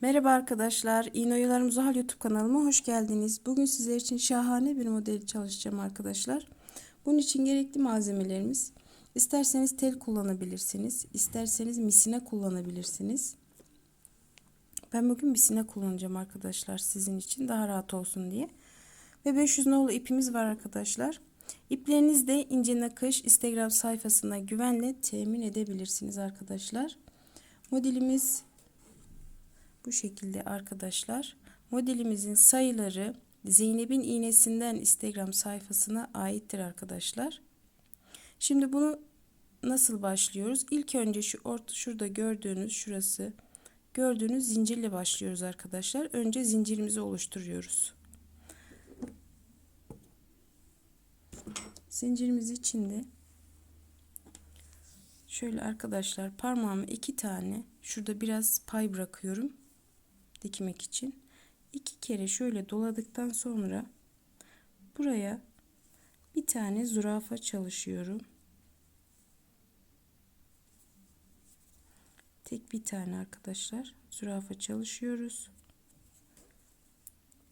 Merhaba arkadaşlar, İğne Zuhal YouTube kanalıma hoş geldiniz. Bugün sizler için şahane bir modeli çalışacağım arkadaşlar. Bunun için gerekli malzemelerimiz, isterseniz tel kullanabilirsiniz, isterseniz misine kullanabilirsiniz. Ben bugün misine kullanacağım arkadaşlar sizin için daha rahat olsun diye. Ve 500 nolu ipimiz var arkadaşlar. İpleriniz de ince nakış Instagram sayfasına güvenle temin edebilirsiniz arkadaşlar. Modelimiz bu şekilde arkadaşlar. Modelimizin sayıları Zeynep'in iğnesinden Instagram sayfasına aittir arkadaşlar. Şimdi bunu nasıl başlıyoruz? İlk önce şu orta şurada gördüğünüz şurası gördüğünüz zincirle başlıyoruz arkadaşlar. Önce zincirimizi oluşturuyoruz. Zincirimiz içinde şöyle arkadaşlar parmağımı iki tane şurada biraz pay bırakıyorum dikmek için iki kere şöyle doladıktan sonra buraya bir tane zürafa çalışıyorum. Tek bir tane arkadaşlar zürafa çalışıyoruz.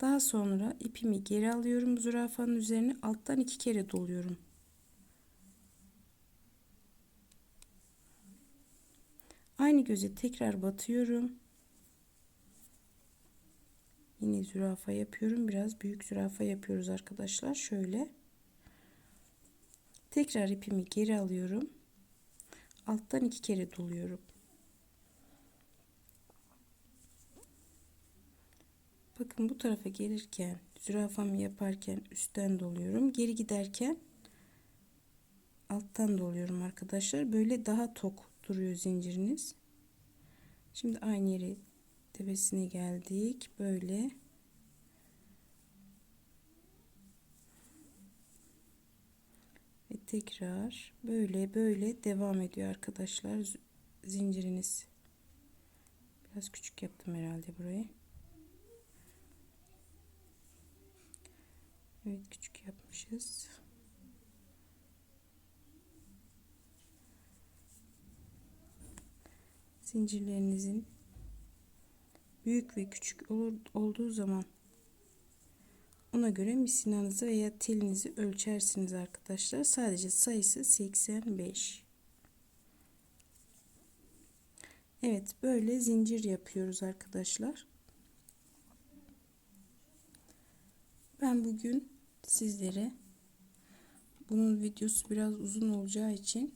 Daha sonra ipimi geri alıyorum zürafanın üzerine alttan iki kere doluyorum. Aynı göze tekrar batıyorum. Yine zürafa yapıyorum. Biraz büyük zürafa yapıyoruz arkadaşlar. Şöyle. Tekrar ipimi geri alıyorum. Alttan iki kere doluyorum. Bakın bu tarafa gelirken zürafamı yaparken üstten doluyorum. Geri giderken alttan doluyorum arkadaşlar. Böyle daha tok duruyor zinciriniz. Şimdi aynı yere tepesine geldik. Böyle. Ve tekrar böyle böyle devam ediyor arkadaşlar zinciriniz. Biraz küçük yaptım herhalde burayı. Evet küçük yapmışız. Zincirlerinizin büyük ve küçük olur, olduğu zaman ona göre misinanızı veya telinizi ölçersiniz arkadaşlar. Sadece sayısı 85. Evet böyle zincir yapıyoruz arkadaşlar. Ben bugün sizlere bunun videosu biraz uzun olacağı için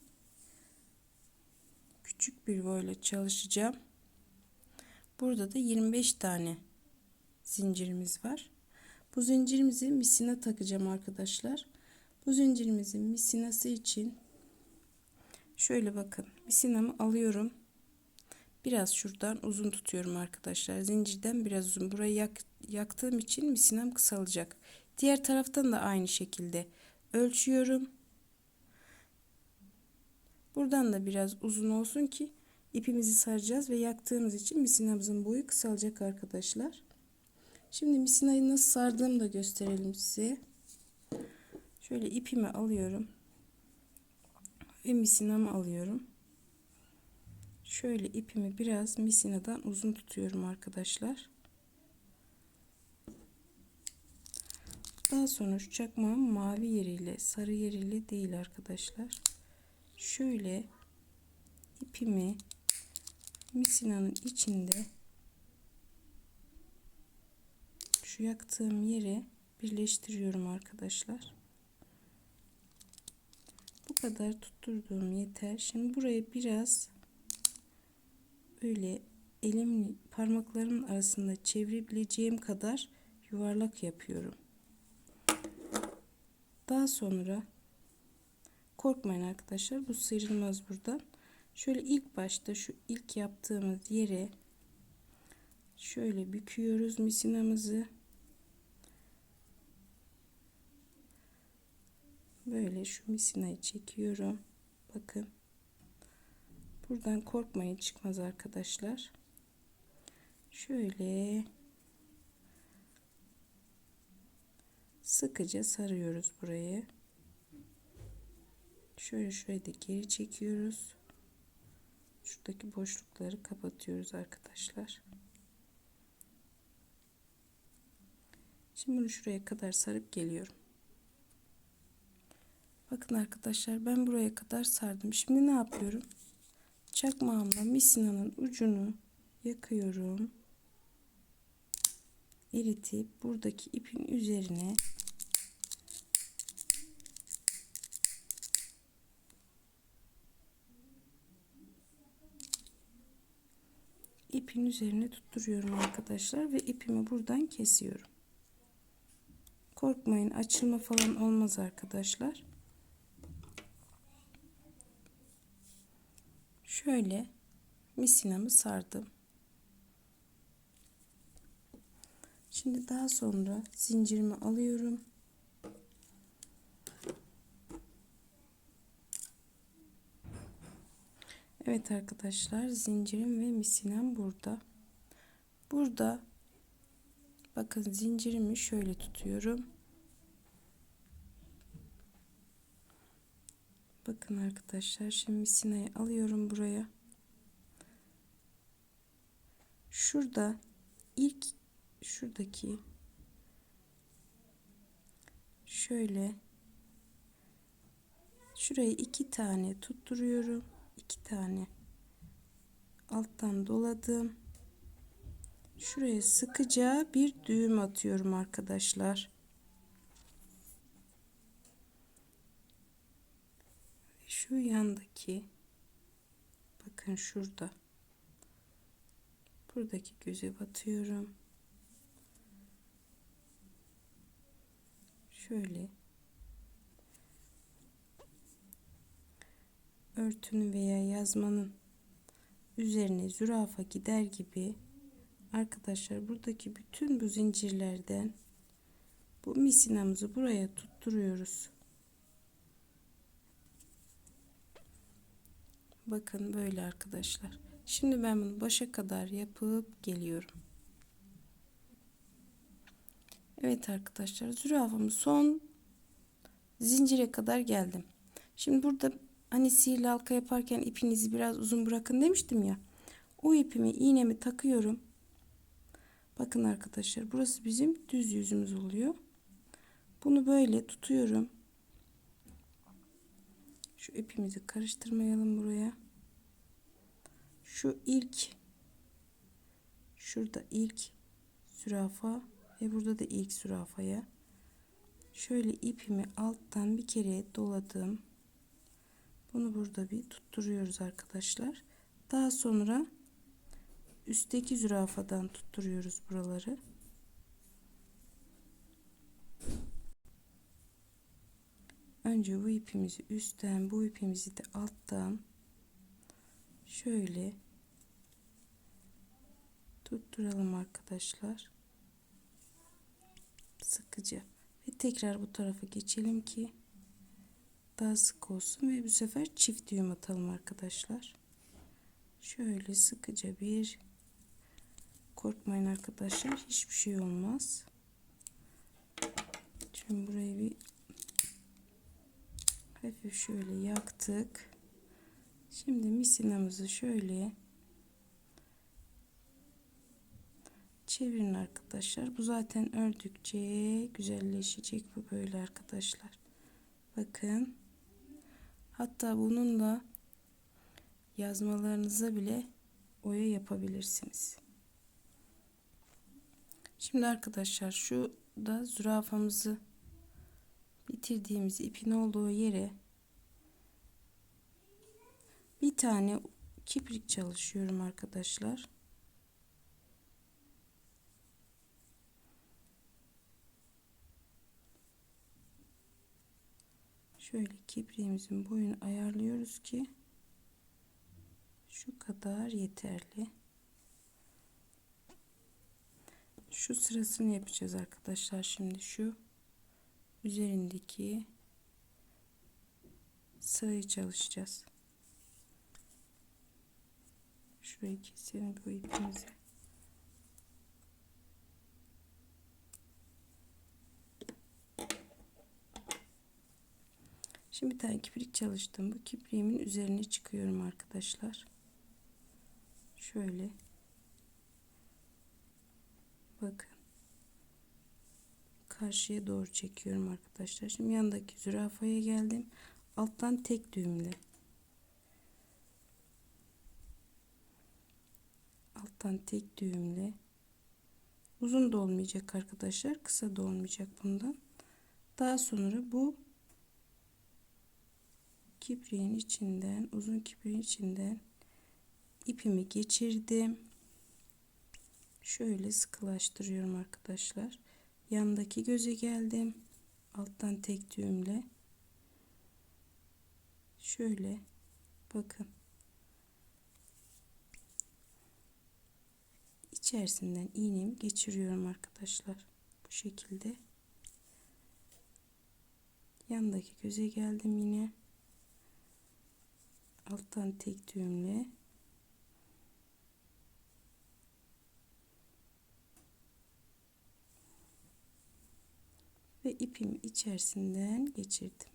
küçük bir boyla çalışacağım. Burada da 25 tane zincirimiz var. Bu zincirimizi misina takacağım arkadaşlar. Bu zincirimizin misinası için şöyle bakın misinamı alıyorum. Biraz şuradan uzun tutuyorum arkadaşlar. Zincirden biraz uzun. Burayı yak, yaktığım için misinam kısalacak. Diğer taraftan da aynı şekilde ölçüyorum. Buradan da biraz uzun olsun ki ipimizi saracağız ve yaktığımız için misinamızın boyu kısalacak arkadaşlar. Şimdi misinayı nasıl sardığımı da gösterelim size. Şöyle ipimi alıyorum. Ve misinamı alıyorum. Şöyle ipimi biraz misinadan uzun tutuyorum arkadaşlar. Daha sonra şu çakmağın mavi yeriyle sarı yeriyle değil arkadaşlar. Şöyle ipimi misinanın içinde şu yaktığım yere birleştiriyorum arkadaşlar. Bu kadar tutturduğum yeter. Şimdi buraya biraz böyle elim parmaklarımın arasında çevirebileceğim kadar yuvarlak yapıyorum. Daha sonra korkmayın arkadaşlar bu sıyrılmaz buradan. Şöyle ilk başta şu ilk yaptığımız yere şöyle büküyoruz misinamızı. Böyle şu misinayı çekiyorum. Bakın. Buradan korkmayın çıkmaz arkadaşlar. Şöyle sıkıca sarıyoruz burayı. Şöyle şöyle de geri çekiyoruz şuradaki boşlukları kapatıyoruz arkadaşlar. Şimdi bunu şuraya kadar sarıp geliyorum. Bakın arkadaşlar ben buraya kadar sardım. Şimdi ne yapıyorum? Çakmağımla misinanın ucunu yakıyorum. Eritip buradaki ipin üzerine ipin üzerine tutturuyorum arkadaşlar ve ipimi buradan kesiyorum. Korkmayın açılma falan olmaz arkadaşlar. Şöyle misinamı sardım. Şimdi daha sonra zincirimi alıyorum. Evet arkadaşlar zincirim ve misinem burada. Burada bakın zincirimi şöyle tutuyorum. Bakın arkadaşlar şimdi misinayı alıyorum buraya. Şurada ilk şuradaki şöyle şurayı iki tane tutturuyorum. İki tane alttan doladım. Şuraya sıkıca bir düğüm atıyorum arkadaşlar. Şu yandaki bakın şurada buradaki göze batıyorum. Şöyle örtünün veya yazmanın üzerine zürafa gider gibi arkadaşlar buradaki bütün bu zincirlerden bu misinamızı buraya tutturuyoruz. Bakın böyle arkadaşlar. Şimdi ben bunu başa kadar yapıp geliyorum. Evet arkadaşlar zürafamın son zincire kadar geldim. Şimdi burada hani sihirli halka yaparken ipinizi biraz uzun bırakın demiştim ya. O ipimi iğnemi takıyorum. Bakın arkadaşlar burası bizim düz yüzümüz oluyor. Bunu böyle tutuyorum. Şu ipimizi karıştırmayalım buraya. Şu ilk şurada ilk zürafa ve burada da ilk zürafaya şöyle ipimi alttan bir kere doladım. Bunu burada bir tutturuyoruz arkadaşlar. Daha sonra üstteki zürafadan tutturuyoruz buraları. Önce bu ipimizi üstten, bu ipimizi de alttan şöyle tutturalım arkadaşlar. Sıkıca ve tekrar bu tarafa geçelim ki daha sık olsun ve bu sefer çift düğüm atalım arkadaşlar. Şöyle sıkıca bir korkmayın arkadaşlar hiçbir şey olmaz. Şimdi burayı bir hafif şöyle yaktık. Şimdi misinamızı şöyle çevirin arkadaşlar. Bu zaten ördükçe güzelleşecek bu böyle arkadaşlar. Bakın. Hatta bununla yazmalarınıza bile oya yapabilirsiniz. Şimdi arkadaşlar şu da zürafamızı bitirdiğimiz ipin olduğu yere bir tane kiprik çalışıyorum arkadaşlar. Şöyle kipriğimizin boyunu ayarlıyoruz ki şu kadar yeterli. Şu sırasını yapacağız arkadaşlar. Şimdi şu üzerindeki sırayı çalışacağız. Şurayı keselim bu ipimizi. Şimdi bir tane kiprik çalıştım. Bu kipriğimin üzerine çıkıyorum arkadaşlar. Şöyle. Bakın. karşıya doğru çekiyorum arkadaşlar. Şimdi yandaki zürafaya geldim. Alttan tek düğümle. Alttan tek düğümle. Uzun da olmayacak arkadaşlar. Kısa da olmayacak bundan. Daha sonra bu kipriğin içinden uzun kipriğin içinden ipimi geçirdim. Şöyle sıkılaştırıyorum arkadaşlar. Yandaki göze geldim. Alttan tek düğümle. Şöyle bakın. içerisinden iğnemi geçiriyorum arkadaşlar. Bu şekilde. Yandaki göze geldim yine. Alttan tek düğümle. Ve ipimi içerisinden geçirdim.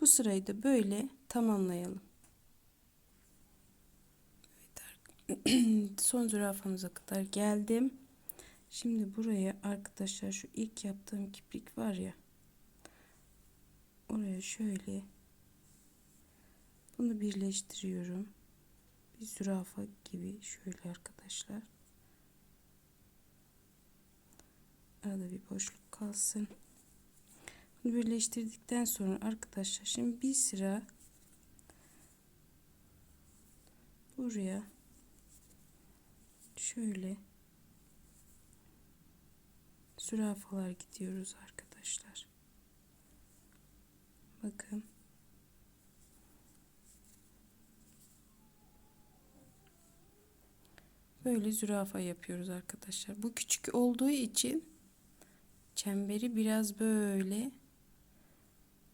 Bu sırayı da böyle tamamlayalım. son zürafamıza kadar geldim. Şimdi buraya arkadaşlar şu ilk yaptığım kiprik var ya. Oraya şöyle bunu birleştiriyorum. Bir zürafa gibi şöyle arkadaşlar. Arada bir boşluk kalsın. Bunu birleştirdikten sonra arkadaşlar şimdi bir sıra buraya şöyle zürafalar gidiyoruz arkadaşlar. Bakın. Böyle zürafa yapıyoruz arkadaşlar. Bu küçük olduğu için çemberi biraz böyle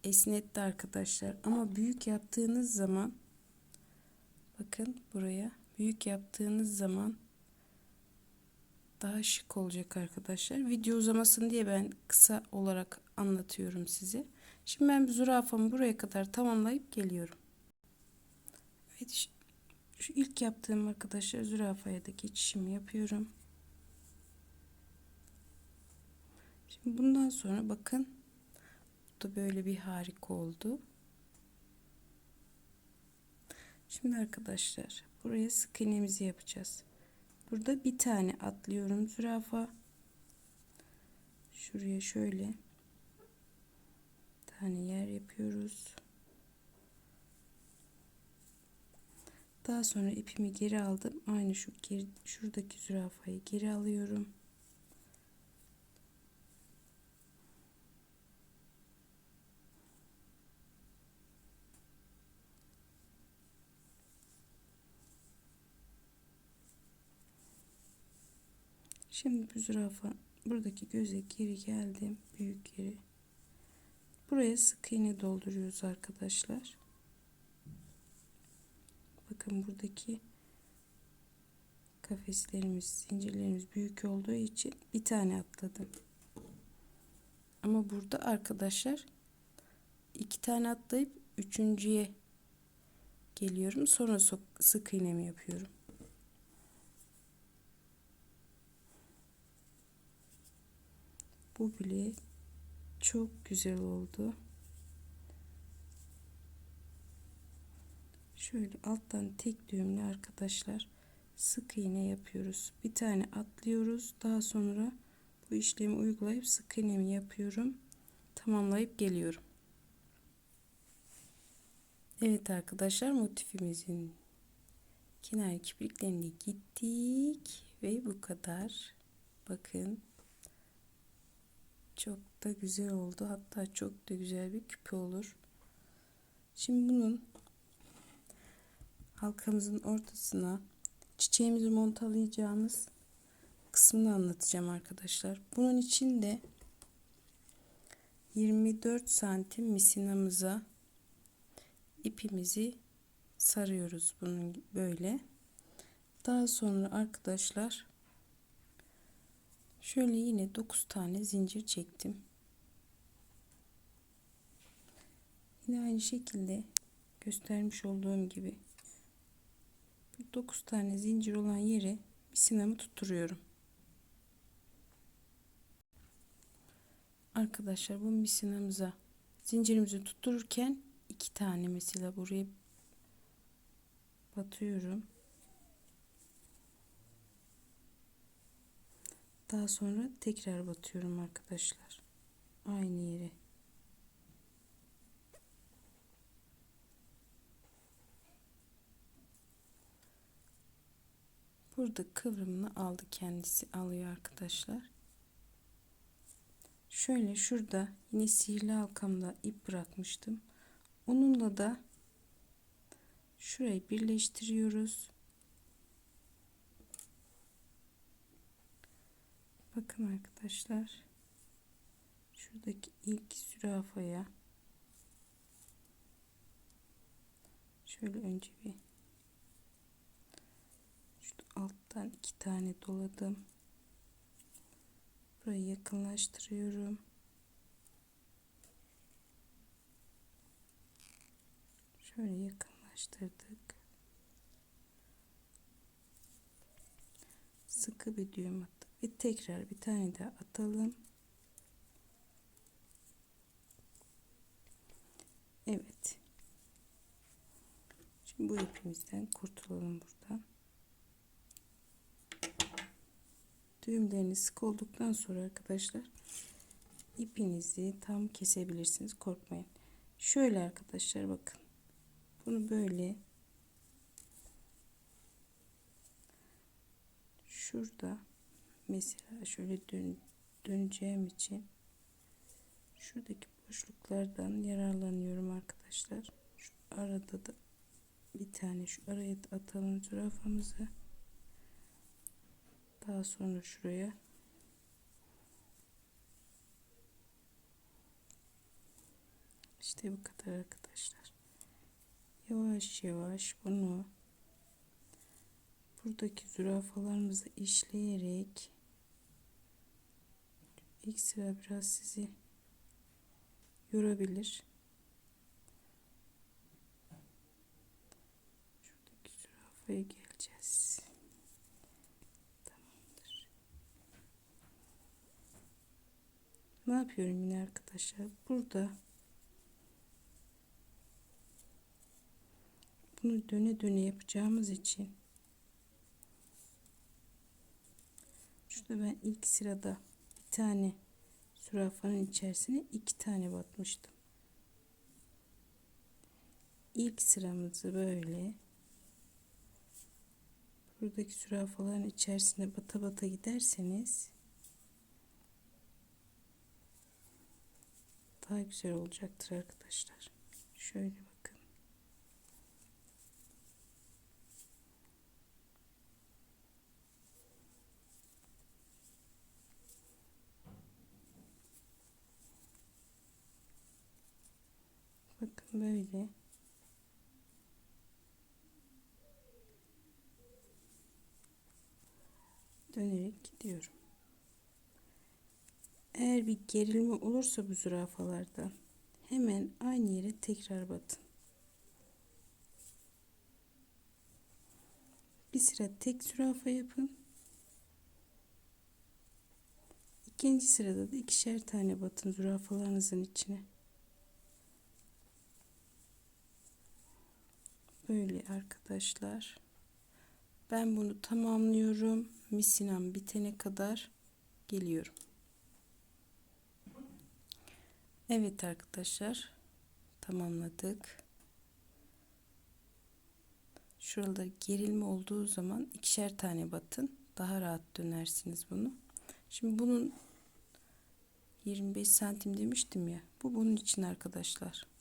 esnetti arkadaşlar. Ama büyük yaptığınız zaman bakın buraya büyük yaptığınız zaman daha şık olacak arkadaşlar. Video uzamasın diye ben kısa olarak anlatıyorum size. Şimdi ben zürafamı buraya kadar tamamlayıp geliyorum. Evet şu ilk yaptığım arkadaşlar zürafaya da geçişimi yapıyorum. Şimdi bundan sonra bakın bu da böyle bir harika oldu. Şimdi arkadaşlar buraya sık iğnemizi yapacağız. Burada bir tane atlıyorum zürafa. Şuraya şöyle tane yer yapıyoruz. Daha sonra ipimi geri aldım. Aynı şu geri, şuradaki zürafayı geri alıyorum. Şimdi bu zürafa buradaki göze geri geldim. Büyük yeri. Buraya sık iğne dolduruyoruz arkadaşlar. Bakın buradaki kafeslerimiz, zincirlerimiz büyük olduğu için bir tane atladım. Ama burada arkadaşlar iki tane atlayıp üçüncüye geliyorum. Sonra sık iğnemi yapıyorum. Bu bile çok güzel oldu. Şöyle alttan tek düğümle arkadaşlar sık iğne yapıyoruz. Bir tane atlıyoruz. Daha sonra bu işlemi uygulayıp sık iğnemi yapıyorum. Tamamlayıp geliyorum. Evet arkadaşlar motifimizin kenar kipriklerini gittik ve bu kadar. Bakın çok da güzel oldu. Hatta çok da güzel bir küpe olur. Şimdi bunun halkamızın ortasına çiçeğimizi montalayacağımız kısmını anlatacağım arkadaşlar. Bunun için de 24 santim misinamıza ipimizi sarıyoruz bunun böyle. Daha sonra arkadaşlar Şöyle yine 9 tane zincir çektim. Yine aynı şekilde göstermiş olduğum gibi 9 tane zincir olan yere bir sinamı tutturuyorum. Arkadaşlar bu misinamıza zincirimizi tuttururken iki tane mesela buraya batıyorum. Daha sonra tekrar batıyorum arkadaşlar. Aynı yere. Burada kıvrımını aldı kendisi alıyor arkadaşlar. Şöyle şurada yine sihirli halkamda ip bırakmıştım. Onunla da şurayı birleştiriyoruz. Bakın arkadaşlar. Şuradaki ilk zürafaya şöyle önce bir alttan iki tane doladım. Burayı yakınlaştırıyorum. Şöyle yakınlaştırdık. Sıkı bir düğüm ve tekrar bir tane daha atalım. Evet. Şimdi bu ipimizden kurtulalım buradan. Düğümleriniz sık olduktan sonra arkadaşlar ipinizi tam kesebilirsiniz. Korkmayın. Şöyle arkadaşlar bakın. Bunu böyle şurada mesela şöyle dön, döneceğim için şuradaki boşluklardan yararlanıyorum arkadaşlar. Şu arada da bir tane şu araya atalım zürafamızı. Daha sonra şuraya işte bu kadar arkadaşlar. Yavaş yavaş bunu buradaki zürafalarımızı işleyerek ilk sıra biraz sizi yorabilir. Şuradaki zürafaya geleceğiz. Tamamdır. Ne yapıyorum yine arkadaşlar? Burada bunu döne döne yapacağımız için şurada ben ilk sırada tane zürafanın içerisine iki tane batmıştım. İlk sıramızı böyle buradaki zürafaların içerisine bata bata giderseniz daha güzel olacaktır arkadaşlar. Şöyle bakın. Böyle. Dönerek gidiyorum. Eğer bir gerilme olursa bu zürafalardan hemen aynı yere tekrar batın. Bir sıra tek zürafa yapın. İkinci sırada da ikişer tane batın zürafalarınızın içine. Böyle arkadaşlar. Ben bunu tamamlıyorum. Misinam bitene kadar geliyorum. Evet arkadaşlar. Tamamladık. Şuraları gerilme olduğu zaman ikişer tane batın. Daha rahat dönersiniz bunu. Şimdi bunun 25 santim demiştim ya. Bu bunun için arkadaşlar.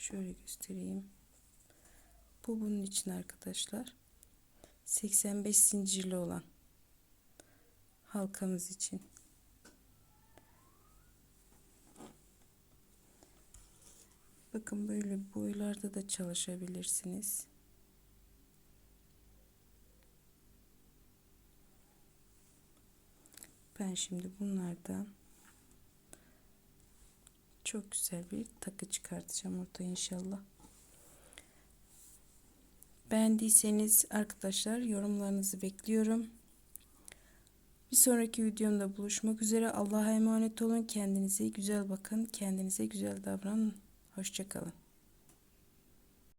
Şöyle göstereyim. Bu bunun için arkadaşlar. 85 zincirli olan halkamız için. Bakın böyle boylarda da çalışabilirsiniz. Ben şimdi bunlardan çok güzel bir takı çıkartacağım ortaya inşallah. Beğendiyseniz arkadaşlar yorumlarınızı bekliyorum. Bir sonraki videomda buluşmak üzere. Allah'a emanet olun. Kendinize güzel bakın. Kendinize güzel davranın. Hoşçakalın.